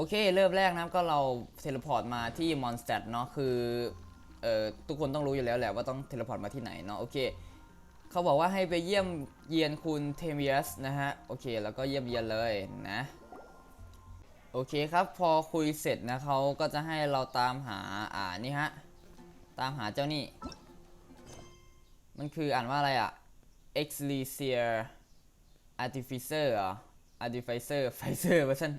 โอเค เริ่มแรกนะครับก็เราเทเลพอร์ตมาที่มอนสเตดเนาะคือเอ่อทุกคนต้องรู้อยู่แล้วแหละว่าต้องเทเลพอร์ตมาที่ไหนเนาะโอเคเขาบอกว่าให้ไปเยี่ยมเยียนคุณเทมิยัสนะฮะโอเคแล้วก็เยี่ยมเยียนเลยนะโอเคครับพอคุยเสร็จนะเขาก็จะให้เราตามหาอ่านี่ฮะตามหาเจ้านี่ มันคืออ่านว่าอะไรอะ Excelsior Artificer เหรอ Artificer Pfizer เวอร์ชัน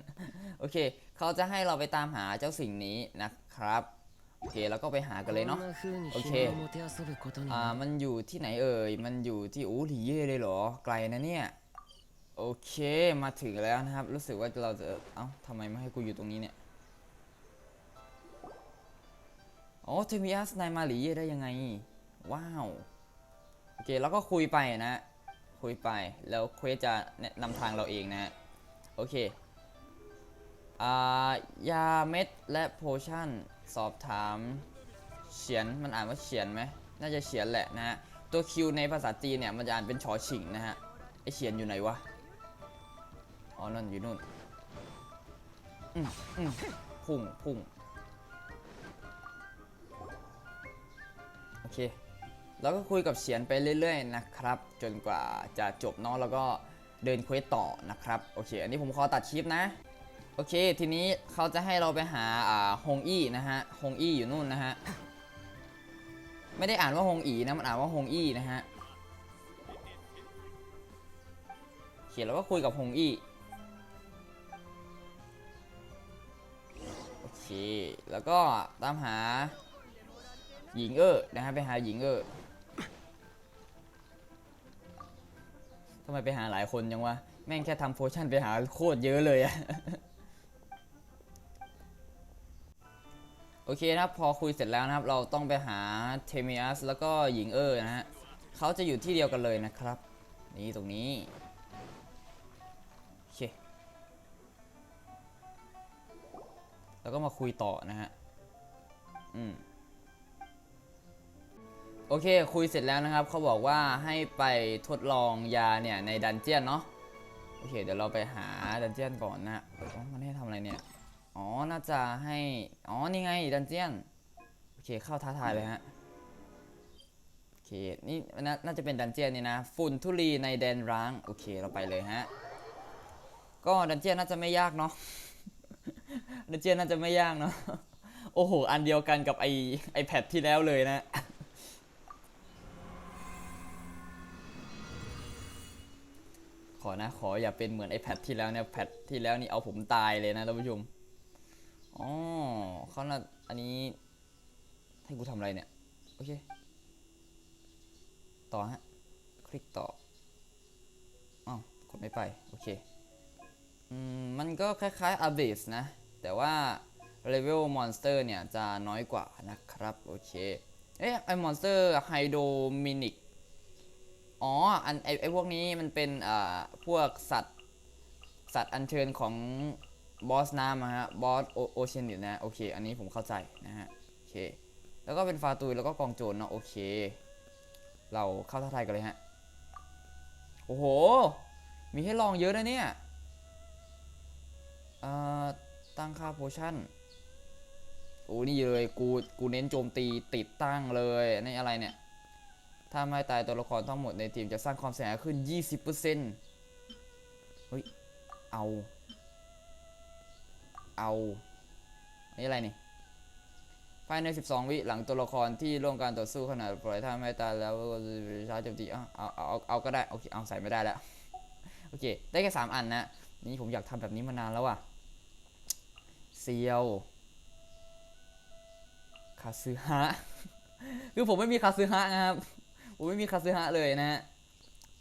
โอเค เขาจะให้เราไปตามหาเจ้าสิ่งนี้นะครับ โอเค แล้วก็ไปหากันเลยเนาะ โอเค อ่า มันอยู่ที่ไหนเอ่ย มันอยู่ที่โอ้หลีเย่เลยเหรอ ไกลนะเนี่ย โอเค มาถึงแล้วนะครับ รู้สึกว่าเราจะ เอ้าทำไมไม่ให้กูอยู่ตรงนี้เนี่ย อ๋อเทมิอัสนายมาหลีเย่ได้ยังไง ว้าว โอเค แล้วก็คุยไปนะ คุยไป แล้วเควสจะแนะนำทางเราเองนะฮะ โอเคอ่ายาเม็ดและโพชั่น สอบถามเฉียนมันอ่านว่าเฉียนไหมน่าจะเฉียนแหละนะฮะ ตัวคิวในภาษาจีนเนี่ยมันจะอ่านเป็นชอฉิงนะฮะ ไอเฉียนอยู่ไหนวะ อ๋อนั่นอยู่นู่นอืมอืมพุ่งพุ่งโอเค แล้วก็คุยกับเฉียนไปเรื่อยๆนะครับ จนกว่าจะจบเนาะแล้วก็ เดินเควสต่อนะครับ โอเค อันนี้ผมขอตัดคลิปนะ โอเค ทีนี้เขาจะให้เราไปหาอ่าฮงอี้นะฮะฮงอี้อยู่นู่นนะฮะ ไม่ได้อ่านว่าฮงอีนะ มันอ่านว่าฮงอี้นะฮะเขียนแล้วก็คุยกับฮงอี้โอเค แล้วก็ตามหาหญิงเออนะฮะ ไปหาหญิงเออ ไมไปหาหลายคนจังวะ แม่งแค่ทำโพชั่นไปหาโคตรเยอะเลยอะโอเคนะครับพอคุยเสร็จแล้วนะครับ เราต้องไปหาเทมิอัสแล้วก็หญิงเออนะฮะเขาจะอยู่ที่เดียวกันเลยนะครับ นี่ตรงนี้โอเคแล้วก็มาคุยต่อนะฮะอืม โอเค คุยเสร็จแล้วนะครับ เขาบอกว่าให้ไปทดลองยาเนี่ยในดันเจียนเนาะ โอเค เดี๋ยวเราไปหาดันเจียนก่อนนะอ้ยมันให้ทำอะไรเนี่ย อ๋อ น่าจะให้ อ๋อ นี่ไงดันเจียน โอเค เข้าท้าทายเลยฮะ โอเค นี่นาน่าจะเป็นดันเจียนนี่นะ ฝุ่นทุลีในแดนร้าง โอเค เราไปเลยฮะ ก็ดันเจียนน่าจะไม่ยากเนาะ ดันเจียนน่าจะไม่ยากเนาะ โอ้โห อันเดียวกันกับไอไอแพดที่แล้วเลยนะ ขอนะ ขออย่าเป็นเหมือนไอแพดที่แล้วเนี่ยแพดที่แล้วนี่เอาผมตายเลยนะท่านผู้ชมอ๋อเขาน่ะอันนี้ให้กูทำอะไรเนี่ย โอเค ต่อฮะ คลิกต่ออ้าวกดไม่ไป โอเค อืม มันก็คล้ายๆ Abyss นะ แต่ว่า Level Monster เนี่ย จะน้อยกว่านะครับ โอเค เอ๊ะไอ Monster Hydrominic อ๋ อ๋อ อันไอไอพวกนี้มันเป็นอ่าพวกสัตว์สัตว์อัญเชิญของบอสน้ำอะฮะ บอสโอเชียนอยู่นะ โอเค อันนี้ผมเข้าใจนะฮะ โอเค แล้วก็เป็นฟาตุยแล้วก็กองโจรเนาะ โอเค เราเข้าท้าทายกันเลยฮะ โอ้โห มีให้ลองเยอะนะเนี่ยเอ่อตั้งค่าโพชั่นโอ้นี่เลย กู กูเน้นโจมตีติดตั้งเลยนี่อะไรเนี่ย ถ้าไม่ตายตัวละครทั้งหมดในทีมจะสร้างความเสียหายขึ้น 20%เฮ้ย เอา เอานี่อะไรนี่ ภายใน 12 วิหลังตัวละครที่ร่วมการต่อสู้ขนาดปล่อยถ้าไม่ตายแล้วก็จะชาร์จโจมตีเอาเอาเอาเอาก็ได้โอเคเอาใส่ไม่ได้แล้ว โอเค ได้แค่ 3 อันนะ นี่ผมอยากทำแบบนี้มานานแล้วว่ะเซียวคาซึฮะ คือผมไม่มีคาซึฮะนะครับ ผมไม่มีคาซึฮะเลยนะฮะ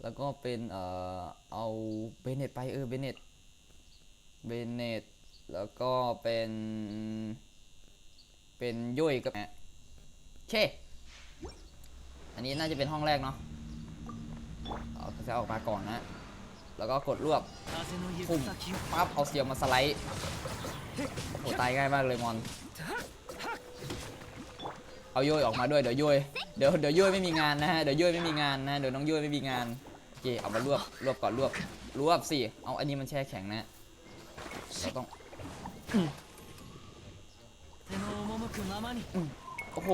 แล้วก็เป็นเอ่อเอาเบเนตไปเออเบเนตเบเนตแล้วก็เป็นเป็นย่อยกับโอเค อันนี้น่าจะเป็นห้องแรกเนาะ เอาจะออกมาก่อนนะ แล้วก็กดรวบปุ่มปั๊บเอาเสียวมาสไลด์โอ้โหตายง่ายมากเลยมอน เอาโยยออกมาด้วยเดี๋ยวโยยเดี๋ยวเดี๋ยวโยยไม่มีงานนะฮะเดี๋ยวโยยไม่มีงานนะเดี๋ยวน้องโยยไม่มีงานโอเคเอามารวบรวบก่อนรวบรวบสิเอาอันนี้มันแช่แข็งนะเราต้องโอ้โห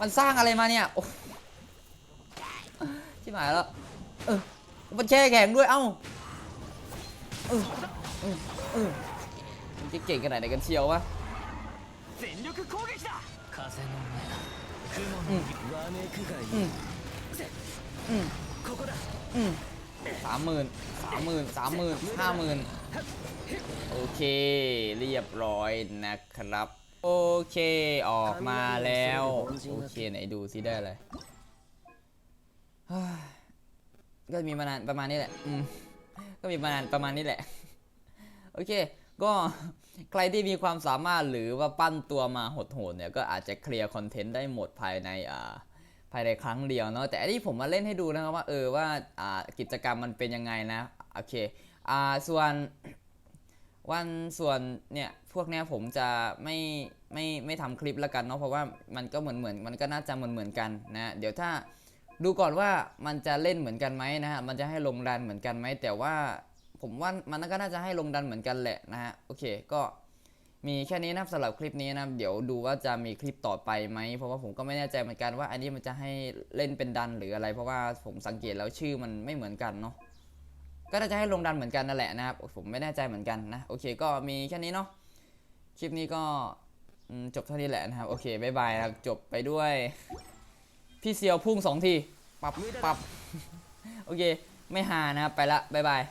มันสร้างอะไรมาเนี่ยที่หมายแล้วเออมันแช่แข็งด้วยเอ้าเออเออเออเก่งขนาดไหนกันเชียววะ สามหมื่นสามหมื่นสามหมื่นห้าหมื่นโอเค เรียบร้อยนะครับ โอเคออกมาแล้ว โอเคไหนดูซิได้อะไรก็มีประมาณประมาณนี้แหละก็มีประมาณประมาณนี้แหละ โอเค ก็ใครที่มีความสามารถหรือว่าปั้นตัวมาโหดๆเนี่ยก็อาจจะเคลียร์คอนเทนต์ได้หมดภายในอ่าภายในครั้งเดียวเนาะแต่อันนี้ผมมาเล่นให้ดูนะครับว่าเออว่าอ่ากิจกรรมมันเป็นยังไงนะโอเคอ่าส่วนวันส่วนเนี่ยพวกเนี้ยผมจะไม่ไม่ไม่ทำคลิปแล้วกันเนาะเพราะว่ามันก็เหมือนเหมือนมันก็น่าจะเหมือนเหมือนกันนะเดี๋ยวถ้าดูก่อนว่ามันจะเล่นเหมือนกันไหมนะฮะมันจะให้ลงดันเหมือนกันไหมแต่ว่า ผมว่ามันก็น่าจะให้ลงดันเหมือนกันแหละนะฮะโอเคก็มีแค่นี้นะครับสำหรับคลิปนี้นะครับเดี๋ยวดูว่าจะมีคลิปต่อไปไหมเพราะว่าผมก็ไม่แน่ใจเหมือนกันว่าอันนี้มันจะให้เล่นเป็นดันหรืออะไร เพราะว่าผมสังเกตแล้วชื่อมันไม่เหมือนกันเนาะก็น่าจะให้ลงดันเหมือนกันนั่นแหละนะครับผมไม่แน่ใจเหมือนกันนะโอเคก็มีแค่นี้เนาะคลิปนี้ก็จบเท่านี้แหละนะครับโอเคบายบายนะครับจบไปด้วย พี่เซียวพุ่งสองทีปับปับโอเค ไม่หานะครับไปละบายบาย